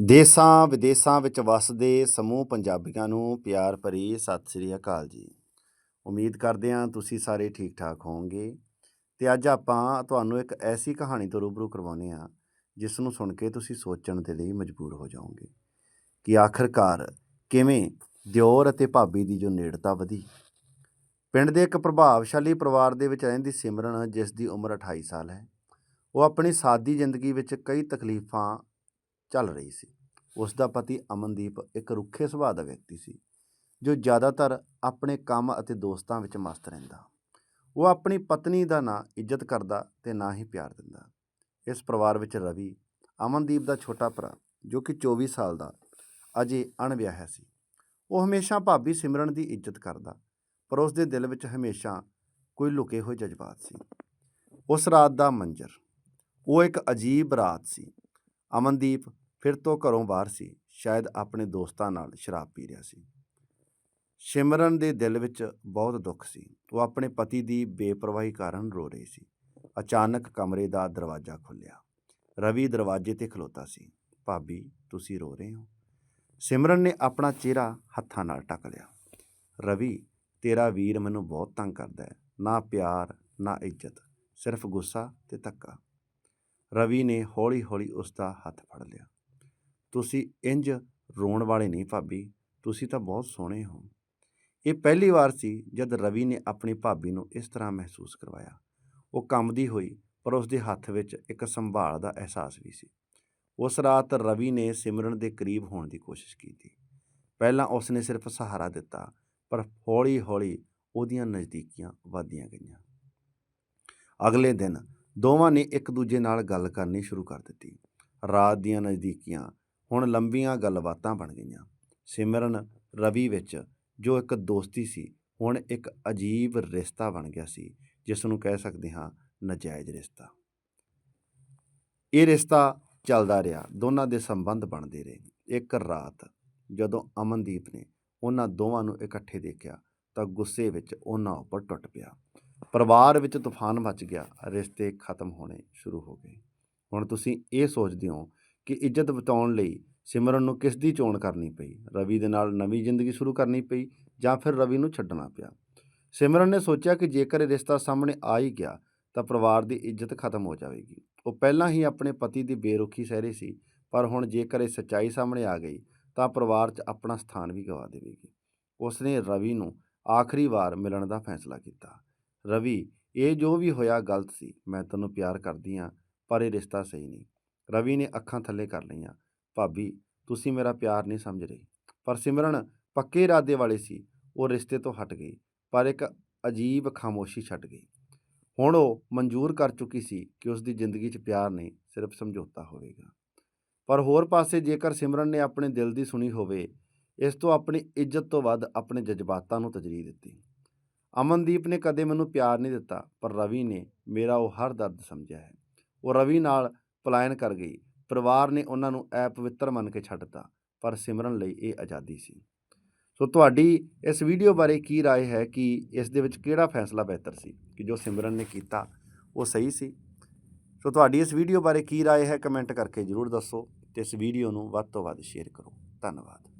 ਦੇਸਾਂ ਵਿਦੇਸਾਂ ਵਿੱਚ ਵਸਦੇ ਸਮੂਹ ਪੰਜਾਬੀਆਂ ਨੂੰ ਪਿਆਰ ਭਰੀ ਸਤਿ ਸ੍ਰੀ ਅਕਾਲ ਜੀ। ਉਮੀਦ ਕਰਦੇ ਹਾਂ ਤੁਸੀਂ ਸਾਰੇ ਠੀਕ ਠਾਕ ਹੋਵੋਗੇ। ਤੇ ਅੱਜ ਆਪਾਂ ਤੁਹਾਨੂੰ ਇੱਕ ਐਸੀ ਕਹਾਣੀ ਤੋਂ ਰੂਬਰੂ ਕਰਵਾਉਂਦੇ ਹਾਂ, ਜਿਸ ਨੂੰ ਸੁਣ ਕੇ ਤੁਸੀਂ ਸੋਚਣ ਦੇ ਲਈ ਮਜਬੂਰ ਹੋ ਜਾਓਗੇ ਕਿ ਆਖਰਕਾਰ ਕਿਵੇਂ ਦਿਓਰ ਅਤੇ ਭਾਬੀ ਦੀ ਜੋ ਨੇੜਤਾ ਵਧੀ। ਪਿੰਡ ਦੇ ਇੱਕ ਪ੍ਰਭਾਵਸ਼ਾਲੀ ਪਰਿਵਾਰ ਦੇ ਵਿੱਚ ਰਹਿੰਦੀ ਸਿਮਰਨ ਜਿਸ ਦੀ ਉਮਰ 28 ਸਾਲ ਹੈ, ਉਹ ਆਪਣੀ ਸਾਦੀ ਜ਼ਿੰਦਗੀ ਵਿੱਚ ਕਈ ਤਕਲੀਫਾਂ ਚੱਲ ਰਹੀ ਸੀ। ਉਸ ਦਾ ਪਤੀ ਅਮਨਦੀਪ ਇੱਕ ਰੁੱਖੇ ਸੁਭਾਅ ਦਾ ਵਿਅਕਤੀ ਸੀ, ਜੋ ਜ਼ਿਆਦਾਤਰ ਆਪਣੇ ਕੰਮ ਅਤੇ ਦੋਸਤਾਂ ਵਿੱਚ ਮਸਤ ਰਹਿੰਦਾ। ਉਹ ਆਪਣੀ ਪਤਨੀ ਦਾ ਨਾ ਇੱਜ਼ਤ ਕਰਦਾ ਤੇ ਨਾ ਹੀ ਪਿਆਰ ਦਿੰਦਾ। ਇਸ ਪਰਿਵਾਰ ਵਿੱਚ ਰਵੀ, ਅਮਨਦੀਪ ਦਾ ਛੋਟਾ ਭਰਾ, ਜੋ ਕਿ 24 ਸਾਲ ਦਾ, ਅਜੇ ਅਣਵਿਆਹਿਆ ਸੀ। ਉਹ ਹਮੇਸ਼ਾ ਭਾਬੀ ਸਿਮਰਨ ਦੀ ਇੱਜ਼ਤ ਕਰਦਾ, ਪਰ ਉਸ ਦੇ ਦਿਲ ਵਿੱਚ ਹਮੇਸ਼ਾ ਕੋਈ ਲੁਕੇ ਹੋਏ ਜਜ਼ਬਾਤ ਸੀ। ਉਸ ਰਾਤ ਦਾ ਮੰਜ਼ਰ, ਉਹ ਇੱਕ ਅਜੀਬ ਰਾਤ ਸੀ। ਅਮਨਦੀਪ ਫਿਰ ਤੋਂ ਘਰੋਂ ਬਾਹਰ ਸੀ, ਸ਼ਾਇਦ ਆਪਣੇ ਦੋਸਤਾਂ ਨਾਲ ਸ਼ਰਾਬ ਪੀ ਰਿਹਾ ਸੀ। ਸਿਮਰਨ ਦੇ ਦਿਲ ਵਿੱਚ ਬਹੁਤ ਦੁੱਖ ਸੀ। ਉਹ ਆਪਣੇ ਪਤੀ ਦੀ ਬੇਪਰਵਾਹੀ ਕਾਰਨ ਰੋ ਰਹੀ ਸੀ। ਅਚਾਨਕ ਕਮਰੇ ਦਾ ਦਰਵਾਜ਼ਾ ਖੁੱਲ੍ਹਿਆ। ਰਵੀ ਦਰਵਾਜ਼ੇ ਤੇ ਖਲੋਤਾ ਸੀ। ਭਾਬੀ, ਤੁਸੀਂ ਰੋ ਰਹੇ ਹੋ? ਸਿਮਰਨ ਨੇ ਆਪਣਾ ਚਿਹਰਾ ਹੱਥਾਂ ਨਾਲ ਢੱਕ ਲਿਆ। ਰਵੀ, ਤੇਰਾ ਵੀਰ ਮੈਨੂੰ ਬਹੁਤ ਤੰਗ ਕਰਦਾ ਹੈ। ਨਾ ਪਿਆਰ, ਨਾ ਇੱਜ਼ਤ। ਸਿਰਫ ਗੁੱਸਾ ਤੇ ਧੱਕਾ। ਰਵੀ ਨੇ ਹੌਲੀ-ਹੌਲੀ ਉਸ ਦਾ ਹੱਥ ਫੜ ਲਿਆ। ਤੁਸੀਂ ਇੰਜ ਰੋਣ ਵਾਲੇ ਨਹੀਂ ਭਾਬੀ, ਤੁਸੀਂ ਤਾਂ ਬਹੁਤ ਸੋਹਣੇ ਹੋ। ਇਹ ਪਹਿਲੀ ਵਾਰ ਸੀ ਜਦ ਰਵੀ ਨੇ ਆਪਣੀ ਭਾਬੀ ਨੂੰ ਇਸ ਤਰ੍ਹਾਂ ਮਹਿਸੂਸ ਕਰਵਾਇਆ। ਉਹ ਕੰਬਦੀ ਹੋਈ, ਪਰ ਉਸ ਦੇ ਹੱਥ ਵਿੱਚ ਇੱਕ ਸੰਭਾਲ ਦਾ ਅਹਿਸਾਸ ਵੀ ਸੀ। ਉਸ ਰਾਤ ਰਵੀ ਨੇ ਸਿਮਰਨ ਦੇ ਕਰੀਬ ਹੋਣ ਦੀ ਕੋਸ਼ਿਸ਼ ਕੀਤੀ। ਪਹਿਲਾਂ ਉਸ ਨੇ ਸਿਰਫ ਸਹਾਰਾ ਦਿੱਤਾ, ਪਰ ਹੌਲੀ-ਹੌਲੀ ਉਹਦੀਆਂ ਨਜ਼ਦੀਕੀਆਂ ਵਧਦੀਆਂ ਗਈਆਂ। ਅਗਲੇ ਦਿਨ ਦੋਵਾਂ ਨੇ ਇੱਕ ਦੂਜੇ ਨਾਲ ਗੱਲ ਕਰਨੀ ਸ਼ੁਰੂ ਕਰ ਦਿੱਤੀ। ਰਾਤ ਦੀਆਂ ਨਜ਼ਦੀਕੀਆਂ ਹੁਣ ਲੰਬੀਆਂ ਗੱਲਬਾਤਾਂ ਬਣ ਗਈਆਂ। ਸਿਮਰਨ ਰਵੀ ਵਿੱਚ ਜੋ ਇੱਕ ਦੋਸਤੀ ਸੀ, ਹੁਣ ਇੱਕ ਅਜੀਬ ਰਿਸ਼ਤਾ ਬਣ ਗਿਆ ਸੀ, ਜਿਸ ਨੂੰ ਕਹਿ ਸਕਦੇ ਹਾਂ ਨਜਾਇਜ਼ ਰਿਸ਼ਤਾ। ਇਹ ਰਿਸ਼ਤਾ ਚੱਲਦਾ ਰਿਹਾ, ਦੋਨਾਂ ਦੇ ਸੰਬੰਧ ਬਣਦੇ ਰਹੇ। ਇੱਕ ਰਾਤ ਜਦੋਂ ਅਮਨਦੀਪ ਨੇ ਉਹਨਾਂ ਦੋਵਾਂ ਨੂੰ ਇਕੱਠੇ ਦੇਖਿਆ, ਤਾਂ ਗੁੱਸੇ ਵਿੱਚ ਉਹਨਾਂ ਉੱਪਰ ਟੁੱਟ ਪਿਆ। ਪਰਿਵਾਰ ਵਿੱਚ ਤੂਫਾਨ ਮਚ ਗਿਆ, ਰਿਸ਼ਤੇ ਖਤਮ ਹੋਣੇ ਸ਼ੁਰੂ ਹੋ ਗਏ। ਹੁਣ ਤੁਸੀਂ ਇਹ ਸੋਚਦੇ ਹੋ ਕਿ ਇੱਜ਼ਤ ਬਤਾਉਣ ਲਈ ਸਿਮਰਨ ਨੂੰ ਕਿਸ ਦੀ ਚੋਣ ਕਰਨੀ ਪਈ? ਰਵੀ ਦੇ ਨਾਲ ਨਵੀਂ ਜ਼ਿੰਦਗੀ ਸ਼ੁਰੂ ਕਰਨੀ ਪਈ ਜਾਂ ਫਿਰ ਰਵੀ ਨੂੰ ਛੱਡਣਾ ਪਿਆ? ਸਿਮਰਨ ਨੇ ਸੋਚਿਆ ਕਿ ਜੇਕਰ ਇਹ ਰਿਸ਼ਤਾ ਸਾਹਮਣੇ ਆ ਹੀ ਗਿਆ ਤਾਂ ਪਰਿਵਾਰ ਦੀ ਇੱਜ਼ਤ ਖਤਮ ਹੋ ਜਾਵੇਗੀ। ਉਹ ਪਹਿਲਾਂ ਹੀ ਆਪਣੇ ਪਤੀ ਦੀ ਬੇਰੁਖੀ ਸਹਿ ਰਹੀ ਸੀ, ਪਰ ਹੁਣ ਜੇਕਰ ਇਹ ਸੱਚਾਈ ਸਾਹਮਣੇ ਆ ਗਈ ਤਾਂ ਪਰਿਵਾਰ 'ਚ ਆਪਣਾ ਸਥਾਨ ਵੀ ਗਵਾ ਦੇਵੇਗੀ। ਉਸਨੇ ਰਵੀ ਨੂੰ ਆਖਰੀ ਵਾਰ ਮਿਲਣ ਦਾ ਫੈਸਲਾ ਕੀਤਾ। ਰਵੀ, ਇਹ ਜੋ ਵੀ ਹੋਇਆ ਗਲਤ ਸੀ, ਮੈਂ ਤੈਨੂੰ ਪਿਆਰ ਕਰਦੀ ਹਾਂ, ਪਰ ਇਹ ਰਿਸ਼ਤਾ ਸਹੀ ਨਹੀਂ। ਰਵੀ ਨੇ ਅੱਖਾਂ ਥੱਲੇ ਕਰ ਲਈਆਂ। ਭਾਬੀ, ਤੁਸੀਂ ਮੇਰਾ ਪਿਆਰ ਨਹੀਂ ਸਮਝ ਰਹੀ। ਪਰ ਸਿਮਰਨ ਪੱਕੇ ਇਰਾਦੇ ਵਾਲੇ ਸੀ। ਉਹ ਰਿਸ਼ਤੇ ਤੋਂ ਹਟ ਗਈ ਪਰ ਇੱਕ ਅਜੀਬ ਖਾਮੋਸ਼ੀ ਛੱਡ ਗਈ ਹੁਣ ਉਹ ਮਨਜ਼ੂਰ ਕਰ ਚੁੱਕੀ ਸੀ ਕਿ ਉਸ ਦੀ ਜ਼ਿੰਦਗੀ 'ਚ ਪਿਆਰ ਨਹੀਂ, ਸਿਰਫ ਸਮਝੌਤਾ ਹੋਵੇਗਾ। ਪਰ ਹੋਰ ਪਾਸੇ ਜੇਕਰ ਸਿਮਰਨ ਨੇ ਆਪਣੇ ਦਿਲ ਦੀ ਸੁਣੀ ਹੋਵੇ, ਇਸ ਤੋਂ ਆਪਣੀ ਇੱਜ਼ਤ ਤੋਂ ਵੱਧ ਆਪਣੇ ਜਜ਼ਬਾਤਾਂ ਨੂੰ ਤਰਜੀਹ ਦਿੱਤੀ। ਅਮਨਦੀਪ ਨੇ ਕਦੇ ਮੈਨੂੰ ਪਿਆਰ ਨਹੀਂ ਦਿੱਤਾ, ਪਰ ਰਵੀ ਨੇ ਮੇਰਾ ਉਹ ਹਰ ਦਰਦ ਸਮਝਿਆ ਹੈ। ਉਹ ਰਵੀ ਨਾਲ ਪਲਾਇਨ ਕਰ ਗਈ ਪਰਿਵਾਰ ਨੇ ਉਹਨਾਂ ਨੂੰ ਅਪਵਿੱਤਰ ਮੰਨ ਕੇ ਛੱਡਤਾ ਪਰ ਸਿਮਰਨ ਲਈ ਇਹ ਆਜ਼ਾਦੀ ਸੀ ਸੋ ਤੁਹਾਡੀ ਇਸ ਵੀਡੀਓ ਬਾਰੇ ਕੀ رائے ਹੈ ਕਿ ਇਸ ਦੇ ਵਿੱਚ ਕਿਹੜਾ ਫੈਸਲਾ ਬਿਹਤਰ ਸੀ ਕਿ ਜੋ ਸਿਮਰਨ ਨੇ ਕੀਤਾ ਉਹ ਸਹੀ ਸੀ ਸੋ ਤੁਹਾਡੀ ਇਸ ਵੀਡੀਓ ਬਾਰੇ ਕੀ رائے ਹੈ ਕਮੈਂਟ ਕਰਕੇ ਜਰੂਰ ਦੱਸੋ ਤੇ ਇਸ ਵੀਡੀਓ ਨੂੰ ਵੱਧ ਤੋਂ ਵੱਧ ਸ਼ੇਅਰ ਕਰੋ ਧੰਨਵਾਦ